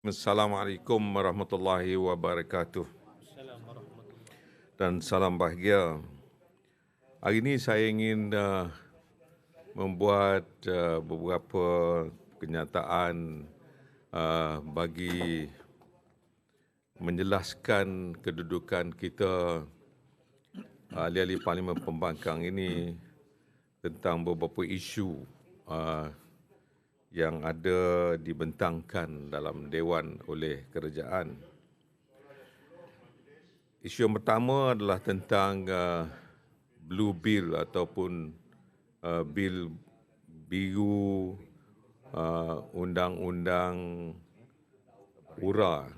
Assalamualaikum warahmatullahi wabarakatuh. Dan salam bahagia. Hari ini saya ingin uh, membuat uh, beberapa kenyataan uh, bagi menjelaskan kedudukan kita ahli-ahli Parlimen Pembangkang ini tentang beberapa isu uh, yang ada dibentangkan dalam Dewan oleh kerajaan. Isu yang pertama adalah tentang uh, Blue Bill ataupun uh, Bil Biru uh, Undang-Undang URA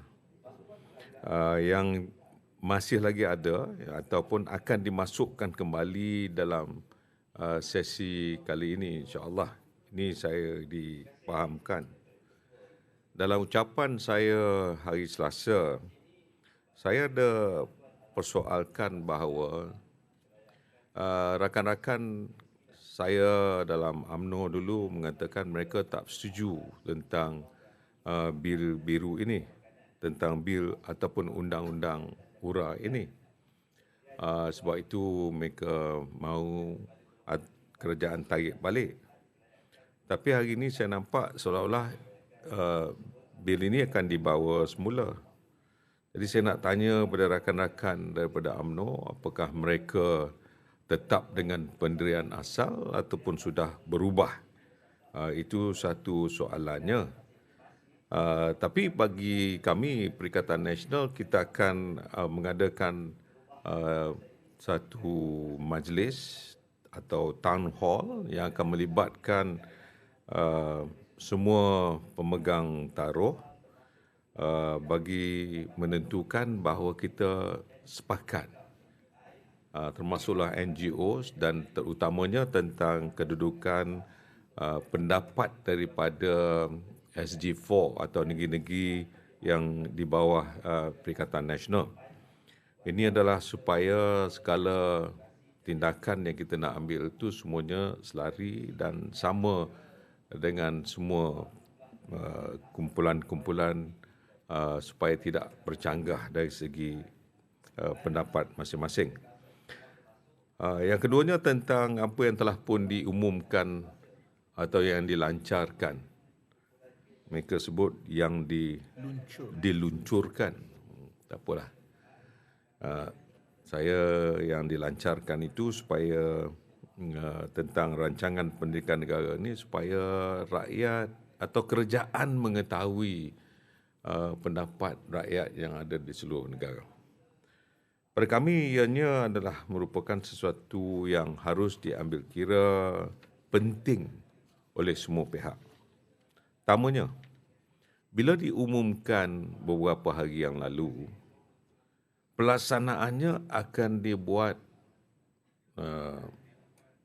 uh, yang masih lagi ada ataupun akan dimasukkan kembali dalam uh, sesi kali ini insya-Allah. Ini saya dipahamkan. Dalam ucapan saya hari Selasa, saya ada persoalkan bahawa uh, rakan-rakan saya dalam AMNO dulu mengatakan mereka tak setuju tentang uh, bil biru ini, tentang bil ataupun undang-undang URA ini. Uh, sebab itu mereka mahu kerajaan tarik balik. Tapi hari ini saya nampak seolah-olah uh, bil ini akan dibawa semula. Jadi saya nak tanya kepada rakan-rakan daripada AMNO apakah mereka tetap dengan pendirian asal ataupun sudah berubah. Uh, itu satu soalannya. Uh, tapi bagi kami Perikatan Nasional kita akan uh, mengadakan uh, satu majlis atau town hall yang akan melibatkan Uh, semua pemegang taruh uh, bagi menentukan bahawa kita sepakat uh, termasuklah NGOs dan terutamanya tentang kedudukan uh, pendapat daripada SG4 atau negeri-negeri yang di bawah uh, Perikatan Nasional. Ini adalah supaya segala tindakan yang kita nak ambil itu semuanya selari dan sama dengan semua uh, kumpulan-kumpulan uh, supaya tidak bercanggah dari segi uh, pendapat masing-masing. Uh, yang keduanya tentang apa yang telah pun diumumkan atau yang dilancarkan. Mereka sebut yang di, diluncurkan. Tak apalah. Uh, saya yang dilancarkan itu supaya tentang rancangan pendidikan negara ini supaya rakyat atau kerajaan mengetahui uh, pendapat rakyat yang ada di seluruh negara. Pada kami ianya adalah merupakan sesuatu yang harus diambil kira penting oleh semua pihak. Tamanya, bila diumumkan beberapa hari yang lalu, pelaksanaannya akan dibuat uh,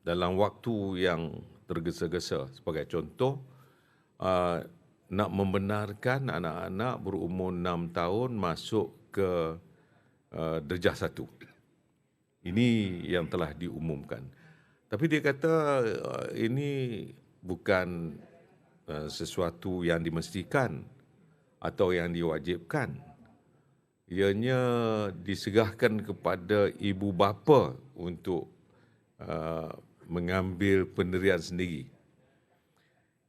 dalam waktu yang tergesa-gesa. Sebagai contoh, uh, nak membenarkan anak-anak berumur enam tahun masuk ke uh, derjah satu. Ini yang telah diumumkan. Tapi dia kata uh, ini bukan uh, sesuatu yang dimestikan atau yang diwajibkan. Ianya disegahkan kepada ibu bapa untuk uh, mengambil pendirian sendiri.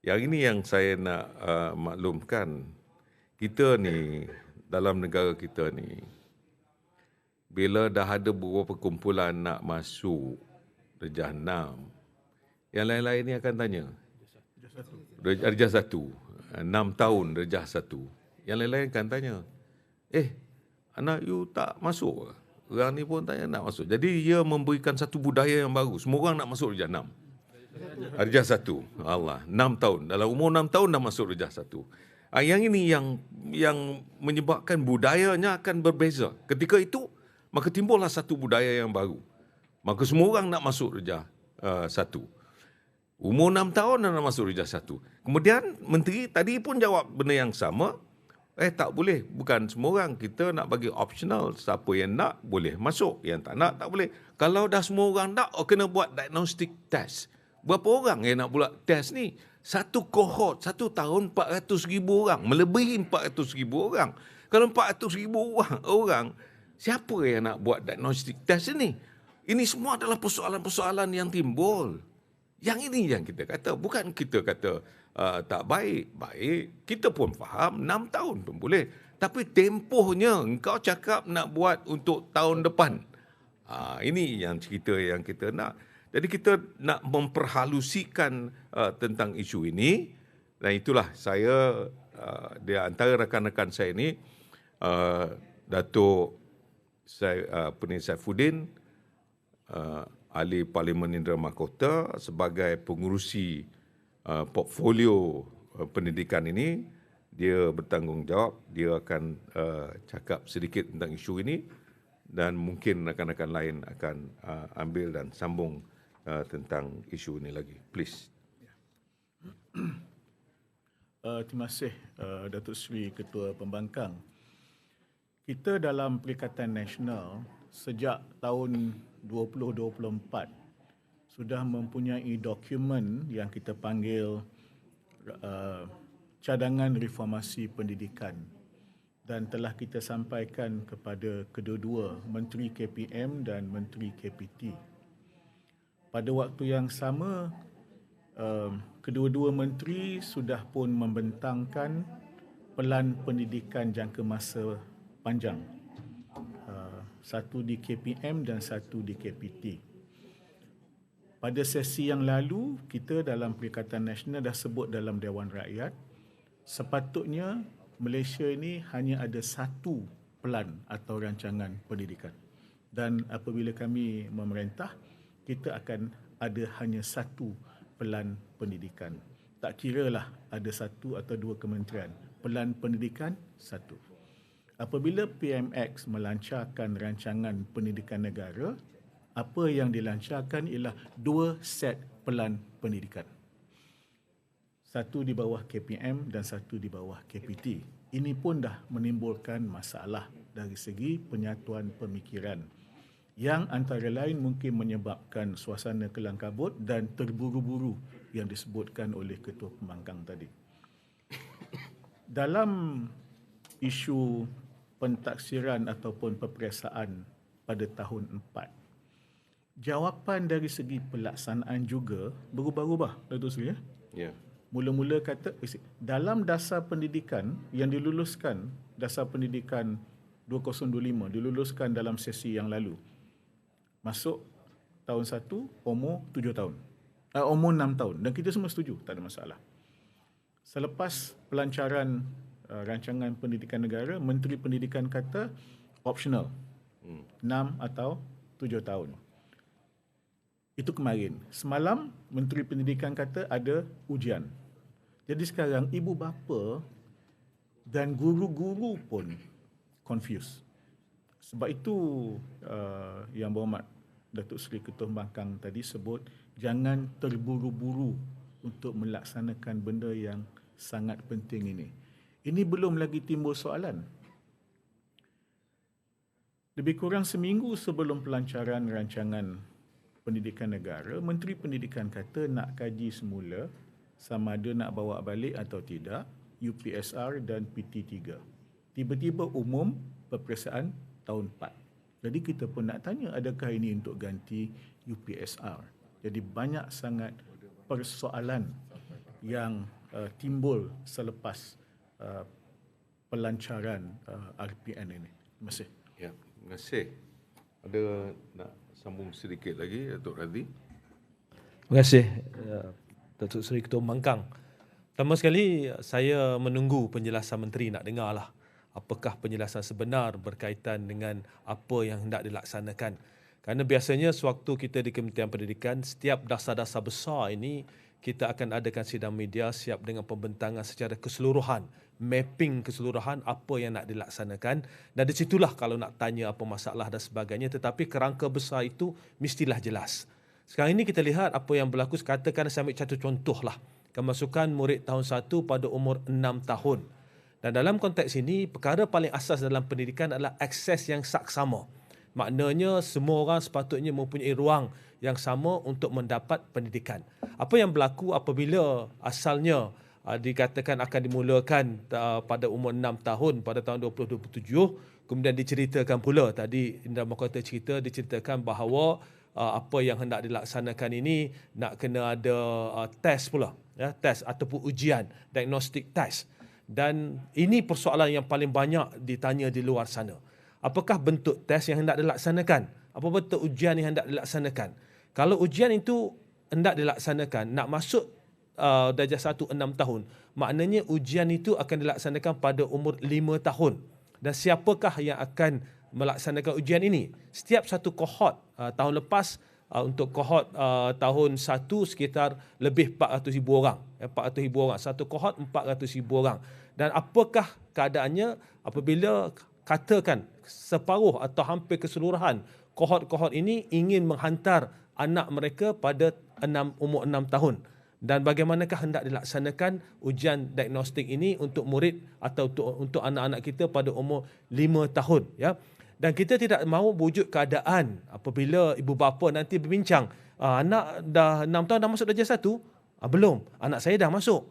Yang ini yang saya nak uh, maklumkan. Kita ni dalam negara kita ni bila dah ada beberapa kumpulan nak masuk Rejah enam, yang lain-lain ni akan tanya. Rejah satu. Enam tahun Rejah satu. Yang lain-lain akan tanya. Eh, anak you tak masuk ke? Orang ni pun tanya nak masuk. Jadi ia memberikan satu budaya yang baru. Semua orang nak masuk Rejah 6. Rejah 1. Allah. 6 tahun. Dalam umur 6 tahun dah masuk Rejah 1. Ah, yang ini yang yang menyebabkan budayanya akan berbeza. Ketika itu, maka timbullah satu budaya yang baru. Maka semua orang nak masuk Rejah uh, 1. Umur 6 tahun dah nak masuk Rejah 1. Kemudian menteri tadi pun jawab benda yang sama. Eh tak boleh, bukan semua orang kita nak bagi optional. Siapa yang nak boleh masuk, yang tak nak tak boleh. Kalau dah semua orang nak, oh, kena buat diagnostic test. Berapa orang yang nak buat test ni? Satu kohort, satu tahun 400 ribu orang. Melebihi 400 ribu orang. Kalau 400 ribu orang, orang siapa yang nak buat diagnostic test ini? Ini semua adalah persoalan-persoalan yang timbul. Yang ini yang kita kata. Bukan kita kata uh, tak baik. Baik. Kita pun faham 6 tahun pun boleh. Tapi tempohnya engkau cakap nak buat untuk tahun depan. Uh, ini yang cerita yang kita nak. Jadi kita nak memperhalusikan uh, tentang isu ini. Dan itulah saya, uh, di antara rakan-rakan saya ini, uh, Datuk saya, uh, Penin Saifuddin, uh, ahli Parlimen Indra Mahkota sebagai pengurusi uh, portfolio uh, pendidikan ini dia bertanggungjawab dia akan uh, cakap sedikit tentang isu ini dan mungkin rakan-rakan lain akan uh, ambil dan sambung uh, tentang isu ini lagi. Please. Uh, terima kasih uh, Datuk Seri Ketua Pembangkang. Kita dalam Perikatan Nasional sejak tahun 2024 sudah mempunyai dokumen yang kita panggil uh, cadangan reformasi pendidikan dan telah kita sampaikan kepada kedua-dua Menteri KPM dan Menteri KPT. Pada waktu yang sama, uh, kedua-dua menteri sudah pun membentangkan pelan pendidikan jangka masa panjang satu di KPM dan satu di KPT. Pada sesi yang lalu, kita dalam Perikatan Nasional dah sebut dalam Dewan Rakyat, sepatutnya Malaysia ini hanya ada satu pelan atau rancangan pendidikan. Dan apabila kami memerintah, kita akan ada hanya satu pelan pendidikan. Tak kira lah ada satu atau dua kementerian. Pelan pendidikan, satu apabila PMX melancarkan rancangan pendidikan negara, apa yang dilancarkan ialah dua set pelan pendidikan. Satu di bawah KPM dan satu di bawah KPT. Ini pun dah menimbulkan masalah dari segi penyatuan pemikiran yang antara lain mungkin menyebabkan suasana kelang kabut dan terburu-buru yang disebutkan oleh Ketua Pembangkang tadi. Dalam isu pentaksiran ataupun peperiksaan pada tahun 4. Jawapan dari segi pelaksanaan juga berubah-ubah, Datuk Seri. Ya. Yeah. Mula-mula kata dalam dasar pendidikan yang diluluskan, dasar pendidikan 2025 diluluskan dalam sesi yang lalu. Masuk tahun 1 umur 7 tahun. Uh, umur 6 tahun dan kita semua setuju, tak ada masalah. Selepas pelancaran Uh, rancangan pendidikan negara, Menteri Pendidikan kata optional. Hmm. 6 atau 7 tahun. Itu kemarin. Semalam Menteri Pendidikan kata ada ujian. Jadi sekarang ibu bapa dan guru-guru pun confused. Sebab itu uh, yang berhormat Datuk Seri Ketua Bangkang tadi sebut jangan terburu-buru untuk melaksanakan benda yang sangat penting ini. Ini belum lagi timbul soalan. Lebih kurang seminggu sebelum pelancaran rancangan pendidikan negara, Menteri Pendidikan kata nak kaji semula sama ada nak bawa balik atau tidak UPSR dan PT3. Tiba-tiba umum peperiksaan tahun 4. Jadi kita pun nak tanya adakah ini untuk ganti UPSR. Jadi banyak sangat persoalan yang uh, timbul selepas Uh, pelancaran uh, RPN ini. Terima kasih. Ya, terima kasih. Ada nak sambung sedikit lagi, Datuk Radhi? Terima kasih, uh, Datuk Seri Ketua Mangkang. Pertama sekali, saya menunggu penjelasan Menteri nak dengar lah. Apakah penjelasan sebenar berkaitan dengan apa yang hendak dilaksanakan. Kerana biasanya sewaktu kita di Kementerian Pendidikan, setiap dasar-dasar besar ini kita akan adakan sidang media siap dengan pembentangan secara keseluruhan mapping keseluruhan apa yang nak dilaksanakan dan di situlah kalau nak tanya apa masalah dan sebagainya tetapi kerangka besar itu mestilah jelas. Sekarang ini kita lihat apa yang berlaku katakan saya ambil satu contohlah kemasukan murid tahun 1 pada umur 6 tahun. Dan dalam konteks ini perkara paling asas dalam pendidikan adalah akses yang saksama. Maknanya semua orang sepatutnya mempunyai ruang yang sama untuk mendapat pendidikan. Apa yang berlaku apabila asalnya uh, dikatakan akan dimulakan uh, pada umur 6 tahun pada tahun 2027 kemudian diceritakan pula tadi Indra Mahkota cerita diceritakan bahawa uh, apa yang hendak dilaksanakan ini nak kena ada uh, test pula ya test ataupun ujian diagnostic test. Dan ini persoalan yang paling banyak ditanya di luar sana. Apakah bentuk test yang hendak dilaksanakan? Apa bentuk ujian yang hendak dilaksanakan kalau ujian itu hendak dilaksanakan nak masuk uh, darjah 1 6 tahun maknanya ujian itu akan dilaksanakan pada umur 5 tahun dan siapakah yang akan melaksanakan ujian ini setiap satu kohort uh, tahun lepas uh, untuk kohort uh, tahun satu sekitar lebih 400 ribu orang. Eh, 400 ribu orang. Satu kohort 400 ribu orang. Dan apakah keadaannya apabila katakan separuh atau hampir keseluruhan kohort-kohort ini ingin menghantar anak mereka pada enam, umur 6 tahun. Dan bagaimanakah hendak dilaksanakan ujian diagnostik ini untuk murid atau untuk, untuk anak-anak kita pada umur 5 tahun. Ya dan kita tidak mahu wujud keadaan apabila ibu bapa nanti berbincang ah, anak dah 6 tahun dah masuk darjah 1 ah, belum anak saya dah masuk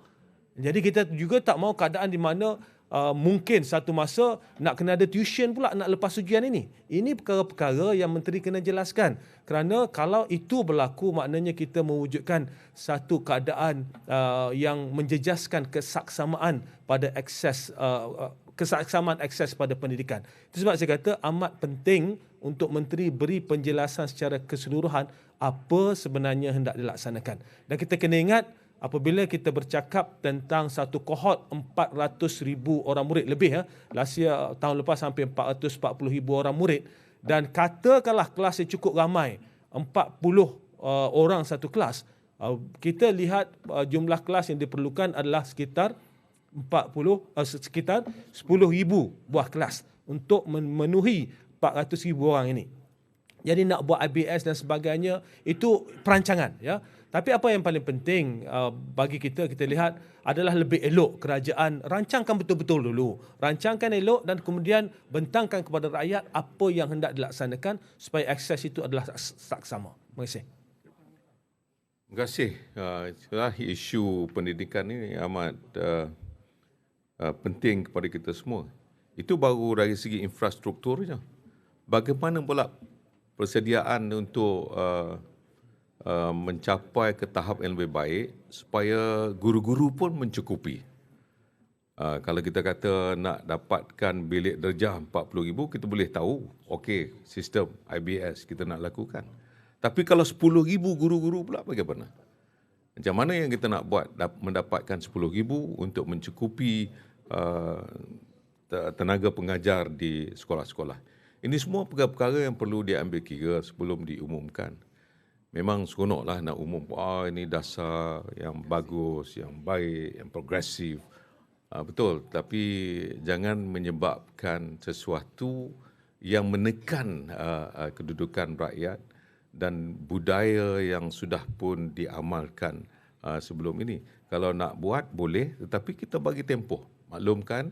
jadi kita juga tak mahu keadaan di mana uh, mungkin satu masa nak kena ada tuition pula nak lepas ujian ini ini perkara-perkara yang menteri kena jelaskan kerana kalau itu berlaku maknanya kita mewujudkan satu keadaan uh, yang menjejaskan kesaksamaan pada akses uh, kesaksamaan akses pada pendidikan. Itu sebab saya kata amat penting untuk menteri beri penjelasan secara keseluruhan apa sebenarnya hendak dilaksanakan. Dan kita kena ingat apabila kita bercakap tentang satu kohort 400 ribu orang murid lebih ya. Last year tahun lepas hampir 440 ribu orang murid dan katakanlah kelas yang cukup ramai 40 uh, orang satu kelas uh, kita lihat uh, jumlah kelas yang diperlukan adalah sekitar 40 uh, sekitar 10,000 buah kelas untuk memenuhi 400,000 orang ini. Jadi nak buat IBS dan sebagainya itu perancangan ya. Tapi apa yang paling penting uh, bagi kita kita lihat adalah lebih elok kerajaan rancangkan betul-betul dulu. Rancangkan elok dan kemudian bentangkan kepada rakyat apa yang hendak dilaksanakan supaya akses itu adalah saksama. Terima kasih. Terima kasih. Uh, isu pendidikan ini amat uh, uh, penting kepada kita semua. Itu baru dari segi infrastrukturnya. Bagaimana pula persediaan untuk uh, uh, mencapai ke tahap yang lebih baik supaya guru-guru pun mencukupi. Uh, kalau kita kata nak dapatkan bilik darjah 40,000, kita boleh tahu, okey, sistem IBS kita nak lakukan. Tapi kalau 10,000 guru-guru pula bagaimana? Macam mana yang kita nak buat mendapatkan 10,000 untuk mencukupi Uh, tenaga pengajar di sekolah-sekolah. Ini semua perkara-perkara yang perlu diambil kira sebelum diumumkan. Memang seronoklah nak umum, ah ini dasar yang bagus, yang baik, yang progresif. Uh, betul, tapi jangan menyebabkan sesuatu yang menekan uh, kedudukan rakyat dan budaya yang sudah pun diamalkan uh, sebelum ini. Kalau nak buat boleh, tetapi kita bagi tempoh maklumkan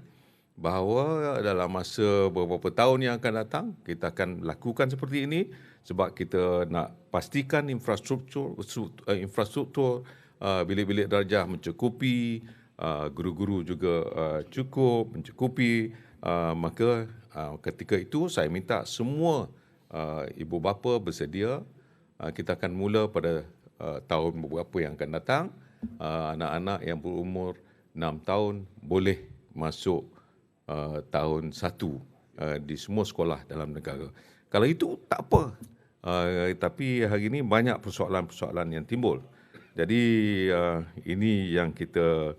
bahawa dalam masa beberapa tahun yang akan datang kita akan lakukan seperti ini sebab kita nak pastikan infrastruktur uh, infrastruktur uh, bilik-bilik darjah mencukupi uh, guru-guru juga cukup mencukupi. Maka ketika itu saya minta semua ibu bapa bersedia kita akan mula pada tahun beberapa yang akan datang. Anak-anak yang berumur 6 tahun boleh masuk uh, tahun satu uh, di semua sekolah dalam negara. Kalau itu tak apa. Uh, tapi hari ini banyak persoalan-persoalan yang timbul. Jadi uh, ini yang kita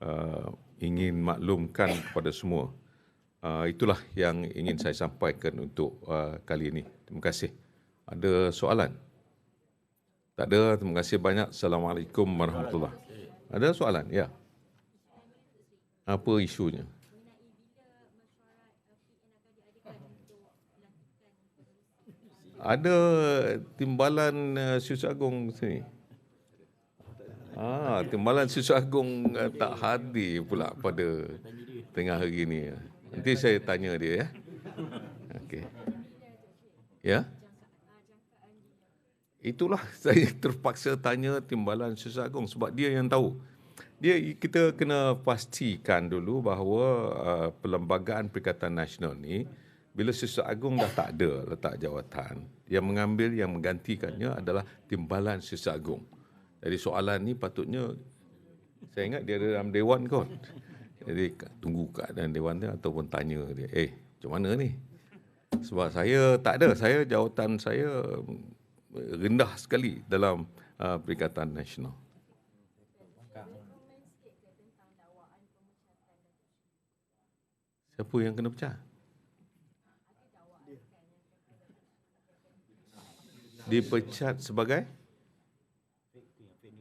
uh, ingin maklumkan kepada semua. Uh, itulah yang ingin saya sampaikan untuk uh, kali ini. Terima kasih. Ada soalan? Tak ada. Terima kasih banyak. Assalamualaikum warahmatullahi Ada soalan? Ya. Apa isunya? Ada timbalan uh, Sus Agong sini. Ah, timbalan Sus Agong uh, tak hadir pula pada tengah hari ini. Nanti saya tanya dia ya. Okey. Ya? itulah saya terpaksa tanya Timbalan Susah Agung sebab dia yang tahu. Dia kita kena pastikan dulu bahawa uh, perlembagaan Perikatan Nasional ni bila Susah Agung dah tak ada letak jawatan, yang mengambil yang menggantikannya adalah Timbalan Susah Agung. Jadi soalan ni patutnya saya ingat dia ada dalam dewan kot. Jadi tunggu keadaan dewan dia ataupun tanya dia, "Eh, macam mana ni?" Sebab saya tak ada, saya jawatan saya rendah sekali dalam uh, Perikatan Nasional. Siapa yang kena pecah? Dipecat sebagai?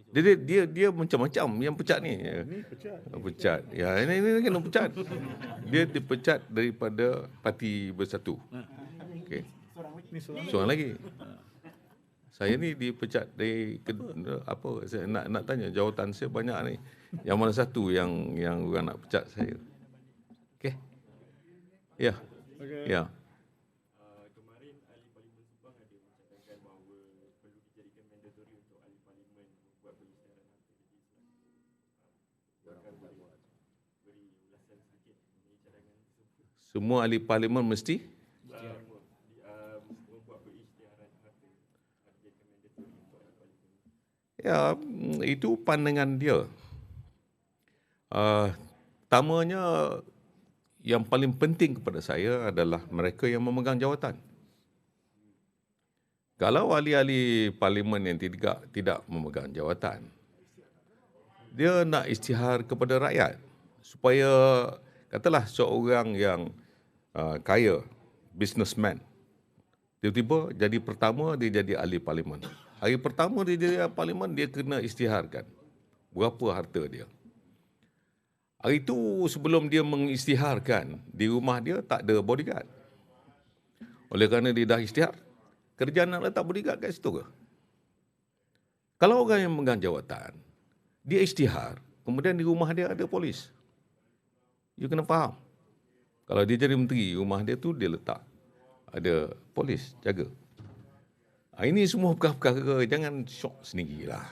Dia dia dia, macam-macam yang pecat ni. Ni pecat. Pecat. Ya, ini ini kena pecat. Dia dipecat daripada Parti Bersatu. Okey. Seorang Seorang lagi. Saya ni dipecat dari ke, apa saya nak nak tanya jawatan saya banyak ni. Yang mana satu yang yang orang nak pecat saya? Okey. Ya. Okey. Ya. Semua. Ahli parlimen mesti? Ya, mm, itu pandangan dia. Uh, tamanya yang paling penting kepada saya adalah mereka yang memegang jawatan. Kalau ahli-ahli parlimen yang tidak tidak memegang jawatan, dia nak isytihar kepada rakyat supaya katalah seorang yang uh, kaya, businessman, tiba-tiba jadi pertama dia jadi ahli parlimen. Hari pertama dia jadi ahli parlimen dia kena isytiharkan berapa harta dia. Hari itu sebelum dia mengisytiharkan di rumah dia tak ada bodyguard. Oleh kerana dia dah isytihar, kerja nak letak bodyguard kat situ ke? Kalau orang yang memegang jawatan, dia isytihar, kemudian di rumah dia ada polis. You kena faham. Kalau dia jadi menteri, rumah dia tu dia letak ada polis jaga. Ha, ini semua perkara-perkara jangan syok sendirilah.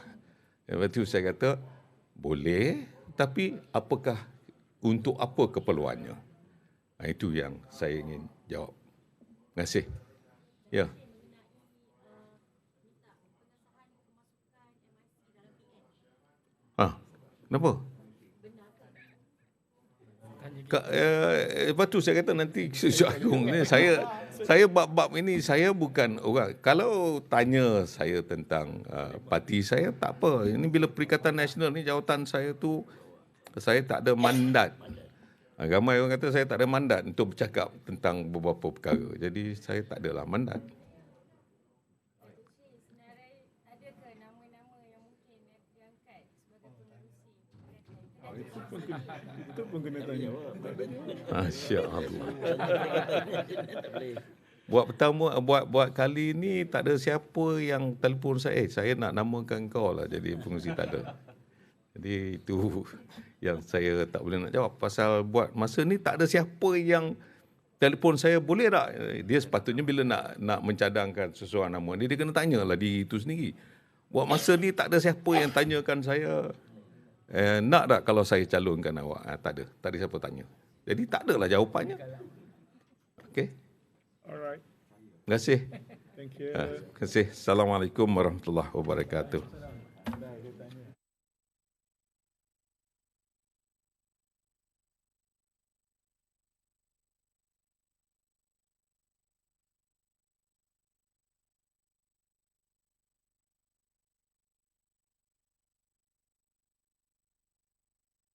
Lepas tu saya kata boleh tapi apakah untuk apa keperluannya? Ha, itu yang saya ingin jawab. Terima kasih. Ya. Ah, kenapa? Ka, eh, lepas tu saya kata nanti Agung ni saya saya bab-bab ini saya bukan orang. Kalau tanya saya tentang uh, parti saya tak apa. Ini bila Perikatan Nasional ni jawatan saya tu saya tak ada mandat. Uh, ramai orang kata saya tak ada mandat untuk bercakap tentang beberapa perkara. Jadi saya tak adalah mandat Adakah nama-nama yang mungkin diangkat sebagai pengurusi Itu pun kena, tanya. Masya Allah. Buat pertama, buat buat kali ni tak ada siapa yang telefon saya. Eh, saya nak namakan kau lah jadi pengurusi tak ada. Jadi itu yang saya tak boleh nak jawab. Pasal buat masa ni tak ada siapa yang telefon saya boleh tak? Dia sepatutnya bila nak nak mencadangkan seseorang nama dia, dia kena tanya lah diri itu sendiri. Buat masa ni tak ada siapa yang tanyakan saya, eh, nak tak kalau saya calonkan awak? Ah, tak ada. Tak ada siapa tanya. Jadi tak adalah jawapannya. Okey. Alright. Terima kasih. Thank you. Ah, Terima kasih. Assalamualaikum warahmatullahi wabarakatuh.